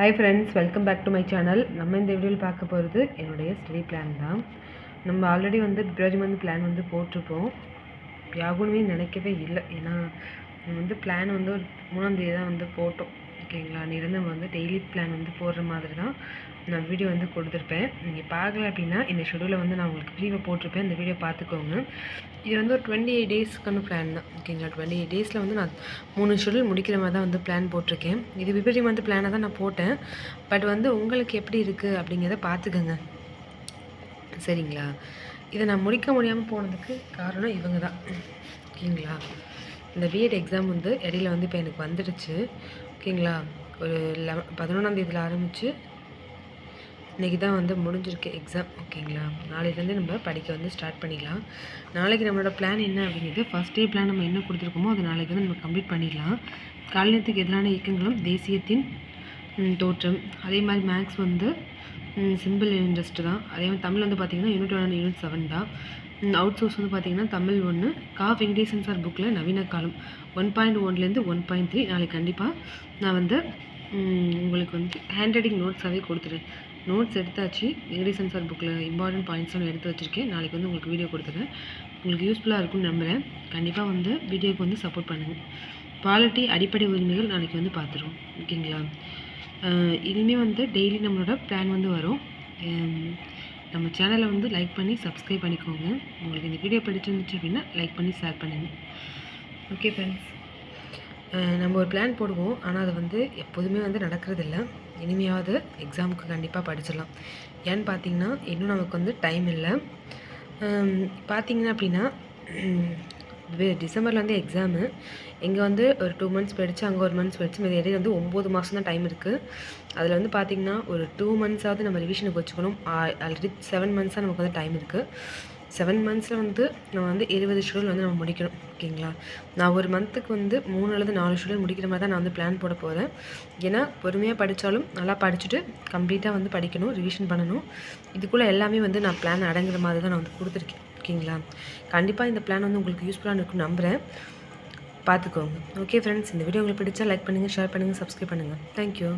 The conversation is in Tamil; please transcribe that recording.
Hi friends welcome back to my channel நம்ம இந்த வீடியோவில் பார்க்க போகிறது என்னுடைய ஸ்டடி பிளான் தான். நம்ம ஆல்ரெடி வந்து பிப்ரவரி மந்த் பிளான் வந்து போட்டிருப்போம். யாகுனுமே நினைக்கவே இல்லை. ஏன்னா நம்ம வந்து பிளான் வந்து ஒரு மூணாம் தேதி தான் வந்து போட்டோம். ஓகேங்களா? நிரந்தரம் வந்து டெய்லி பிளான் வந்து போடுற மாதிரி தான் நான் வீடியோ வந்து கொடுத்துருப்பேன். நீங்கள் பார்க்கல அப்படின்னா இந்த ஷெடியூலை வந்து நான் உங்களுக்கு ஃப்ரீவாக போட்டிருப்பேன். இந்த வீடியோ பார்த்துக்கோங்க. இது வந்து ஒரு டுவெண்ட்டி எயிட் டேஸ்க்கான பிளான் தான். ஓகேங்களா? டுவெண்ட்டி எயிட் டேஸில் வந்து நான் மூணு ஷெடியூல் முடிக்கிற மாதிரி தான் வந்து பிளான் போட்டிருக்கேன். இது விபரீம் வந்து பிளானாக தான் நான் போட்டேன். பட் வந்து உங்களுக்கு எப்படி இருக்குது அப்படிங்கிறத பார்த்துக்கோங்க. சரிங்களா? இதை நான் முடிக்க முடியாமல் போனதுக்கு காரணம் இவங்க தான். ஓகேங்களா? இந்த பிஎட் எக்ஸாம் வந்து இடையில வந்து இப்போ எனக்கு வந்துடுச்சு. ஓகேங்களா ஒரு லெவன் பதினொன்றாந்தேதியில் ஆரம்பித்து இன்றைக்கி தான் வந்து முடிஞ்சிருக்கு எக்ஸாம் ஓகேங்களா நாளையிலேருந்து நம்ம படிக்க வந்து ஸ்டார்ட் பண்ணிடலாம். நாளைக்கு நம்மளோட பிளான் என்ன அப்படிங்கிறது ஃபஸ்ட் டே பிளான் நம்ம என்ன கொடுத்துருக்கோமோ அதை நாளைக்கு வந்து நம்ம கம்ப்ளீட் பண்ணிடலாம். காலநிலத்துக்கு எதிரான இயக்கங்களும் தேசியத்தின் தோற்றம். அதே மாதிரி மேக்ஸ் வந்து சிம்பிள் இன்ட்ரெஸ்ட் தான். அதே மாதிரி தமிழ் வந்து பார்த்திங்கன்னா யூனிட் ஒன் யூனிட் செவன் தான். அவுட் சோர்ஸ் வந்து பார்த்திங்கன்னா தமிழ் ஒன்று கா வெங்கடேசன் சார் புக்கில் நவீன காலம் ஒன் பாயிண்ட் ஒன்லேருந்து ஒன் பாயிண்ட் த்ரீ நாளைக்கு கண்டிப்பாக நான் வந்து உங்களுக்கு வந்து ஹேண்ட் ரைட்டிங் நோட்ஸாகவே கொடுத்துறேன். நோட்ஸ் எடுத்தாச்சு வெங்கடேசன் சார் புக்கில் இம்பார்ட்டன்ட் பாயிண்ட்ஸ்லாம் எடுத்து வச்சுருக்கேன். நாளைக்கு வந்து உங்களுக்கு வீடியோ கொடுத்துறேன். உங்களுக்கு யூஸ்ஃபுல்லாக இருக்கும்னு நம்புகிறேன் கண்டிப்பாக வந்து வீடியோக்கு வந்து சப்போர்ட் பண்ணுங்கள் குவாலிட்டி அடிப்படை உரிமைகள் நாளைக்கு வந்து பார்த்துருவோம். ஓகேங்களா இனிமேல் வந்து டெய்லி நம்மளோட பிளான் வந்து வரும். நம்ம சேனலை வந்து லைக் பண்ணி சப்ஸ்கிரைப் பண்ணிக்கோங்க. உங்களுக்கு இந்த வீடியோ பிடிச்சிருந்துச்சு அப்படின்னா லைக் பண்ணி ஷேர் பண்ணுங்கள் ஓகே ஃப்ரெண்ட்ஸ் நம்ம ஒரு பிளான் போடுவோம். ஆனால் அது வந்து எப்போதுமே வந்து நடக்கிறதில்ல. இனிமையாவது எக்ஸாமுக்கு கண்டிப்பாக படிச்சிடலாம். ஏன்னு பார்த்தீங்கன்னா இன்னும் நமக்கு வந்து டைம் இல்லை. பார்த்தீங்கன்னா அப்படின்னா டிசம்பரில் வந்து எக்ஸாமு இங்கே வந்து ஒரு டூ மந்த்ஸ் படித்து அங்கே ஒரு மந்த்ஸ் படித்து மீது இடையில வந்து ஒம்பது மாதம் தான் டைம் இருக்குது அதில் வந்து பார்த்திங்கன்னா ஒரு டூ மந்த்ஸாவது நம்ம ரிவிஷனுக்கு வச்சுக்கணும். ஆல்ரெடி செவன் மந்த்ஸாக நமக்கு வந்து டைம் இருக்குது செவன் மந்த்ஸில் வந்து நம்ம வந்து இருபது ஷெடியூல் வந்து நம்ம முடிக்கணும் ஓகேங்களா? நான் ஒரு மந்த்துக்கு வந்து மூணு அல்லது நாலு ஷெடியூல் முடிக்கிற மாதிரி தான் நான் வந்து பிளான் போட போகிறேன் ஏன்னா பொறுமையாக படித்தாலும் நல்லா படிச்சுட்டு கம்ப்ளீட்டாக வந்து படிக்கணும் ரிவிஷன் பண்ணணும். இதுக்குள்ளே எல்லாமே வந்து நான் பிளான் அடங்குற மாதிரி தான் நான் வந்து கொடுத்துருக்கேன் ஓகேங்களா? கண்டிப்பாக இந்த பிளான் வந்து உங்களுக்கு யூஸ்ஃபுல்லாக இருக்கும்னு நம்புகிறேன் பார்த்துக்கோங்க. ஓகே ஃப்ரெண்ட்ஸ் இந்த வீடியோ உங்களுக்கு பிடிச்சா லைக் பண்ணுங்கள் ஷேர் பண்ணுங்கள் சப்ஸ்கிரைப் பண்ணுங்கள் தேங்க்யூ